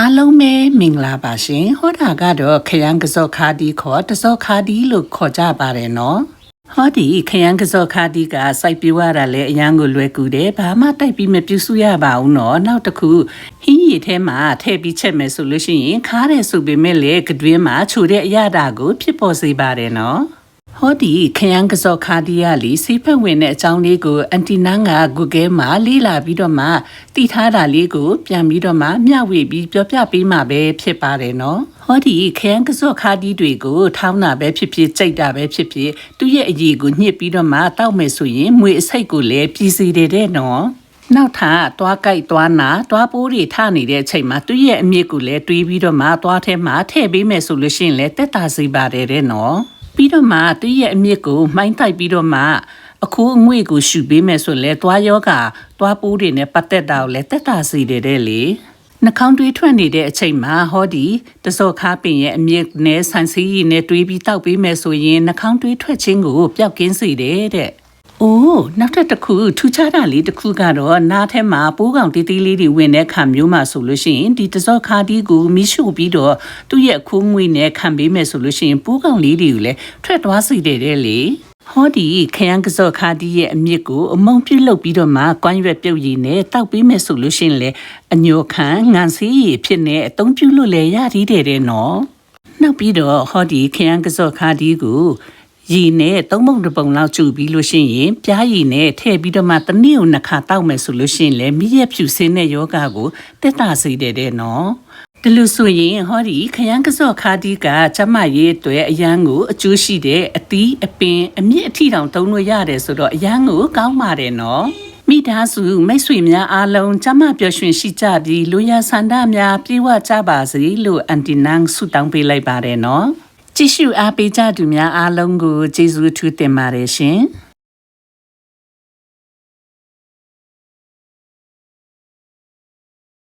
အားလုံးပဲမင်္ဂလာပါရှင်ဟောတာကတော့ခရမ်းကစောခါဒီခေါ်တစောခါဒီလို့ခေါ်ကြပါတယ်နော်ဟောဒီခရမ်းကစောခါဒီကစိုက်ပြွားတာလဲအရန်ကိုလွယ်ကူတယ်ဘာမှတိုက်ပြီးမပြူစုရပါဘူးနော်နောက်တစ်ခုဟင်းရည်ထဲမှာထည့်ပြီးချက်မယ်ဆိုလို့ရှိရင်ခါတယ်ဆိုပေမဲ့လေကတွင်းမှာခြူတဲ့အရာတာကိုဖြစ်ပေါ်စေပါတယ်နော် ဟောဒီခရမ်းကစောခါဒီယာလီစိဖက်ဝင်တဲ့အကြောင်းလေးကိုအန်တီနာက Google မှာလေးလာပြီးတော့မှတည်ထားတာလေးကို ပြန်ပြီးတော့မှမျှဝေပြီးပြောပြပေးမှာပဲဖြစ်ပါတယ်နော်ဟောဒီခရမ်းကစောခါဒီတွေကို ထောင်းတာပဲဖြစ်ဖြစ်ကြိတ်တာပဲဖြစ်ဖြစ်သူ့ရဲ့အရေးကိုညှစ်ပြီးတော့မှတောက်မယ်ဆိုရင်မွေအစိတ်ကိုလည်းပြည်စီတယ်တဲ့နော်နောက်ထပ်သွားကြိုက်သွားနာသွားပိုးတွေထနေတဲ့အချိန်မှာသူ့ရဲ့အမြင့်ကိုလည်းတွေးပြီးတော့မှသွားထဲမှာထည့်ပေးမယ်ဆိုလို့ရှိရင်လည်းတက်တာစေပါတယ်တဲ့နော် ပြီးတော့မှသူ့ရဲ့အမြင့်ကိုမှိုင်းတိုက်ပြီးတော့မှအခိုးအငွေ့ကိုရှူပေးမယ်ဆိုလဲသွားယောဂသွားပိုးတွေနဲ့ပတ်သက်တာကိုလည်းတက်တာစီတယ်တဲ့လေနှာခေါင်းတွေးထွက်နေတဲ့အချိန်မှာဟောဒီတစော်ခါပင်ရဲ့အမြင့်နဲ့ဆန်စီးရည်နဲ့တွေးပြီးတောက်ပေးမယ်ဆိုရင်နှာခေါင်းတွေးထွက်ခြင်းကိုပျောက်ကင်းစေတယ်တဲ့။ အိုးနောက်ထပ်တစ်ခုထူးခြားတာလေးတစ်ခုကတော့နားထဲမှာပိုးကောင်တီးတီးလေးတွေဝင်တဲ့ခံမျိုးမှာဆိုလို့ရှိရင်ဒီတစောခါတီးကိုမိရှုပြီးတော့သူ့ရဲ့အခိုးငွေနဲ့ခံပေးမယ်ဆိုလို့ရှိရင်ပိုးကောင်လေးတွေကိုလည်းထွက်သွားစေတယ်တဲ့လေဟောဒီခရမ်းကစောခါတီးရဲ့အမြစ်ကိုအမုံပြုတ်လုပ်ပြီးတော့မှကွမ်းရွက်ပြုတ်ရည်နဲ့တောက်ပေးမယ်ဆိုလို့ရှိရင်လေအညိုခံငံစီးရည်ဖြစ်နေအသုံးပြုလို့လည်းရသေးတယ်တဲ့နော်နောက်ပြီးတော့ဟောဒီခရမ်းကစော့ခါဒီကို ရီနဲ့သုံးပုံတစ်ပုံလောက်ကျူပြီးလို့ရှိရင်ပြားရည်နဲ့ထည့်ပြီးတော့မှတစ်နေ့ကိုနှစ်ခါတောက်မယ်ဆိုလို့ရှိရင်လည်းမိရက်ဖြူစင်းတဲ့ယောဂကိုတက်တာစေတယ်တဲ့နော်ဒီလိုဆိုရင်ဟောဒီခရမ်းကစော့ခါဒီကကျမရေးအတွက်အရန်ကိုအကျိုးရှိတဲ့အသီးအပင်အမြင့်အထီတောင်သုံးလို့ရတယ်ဆိုတော့အရန်ကိုကောင်းပါတယ်နော်မိသားစုမိတ်ဆွေများအားလုံးကျမပျော်ရွှင်ရှိကြပြီးလူရဆန္ဒများပြေဝကြပါစေလို့အန်တီနန်းဆုတောင်းပေးလိုက်ပါတယ်နော် ကြည့်ရှုအားပေးကြသူများအားလုံးကိုကျေးဇူးထူးတင်ပါတယ်ရှင်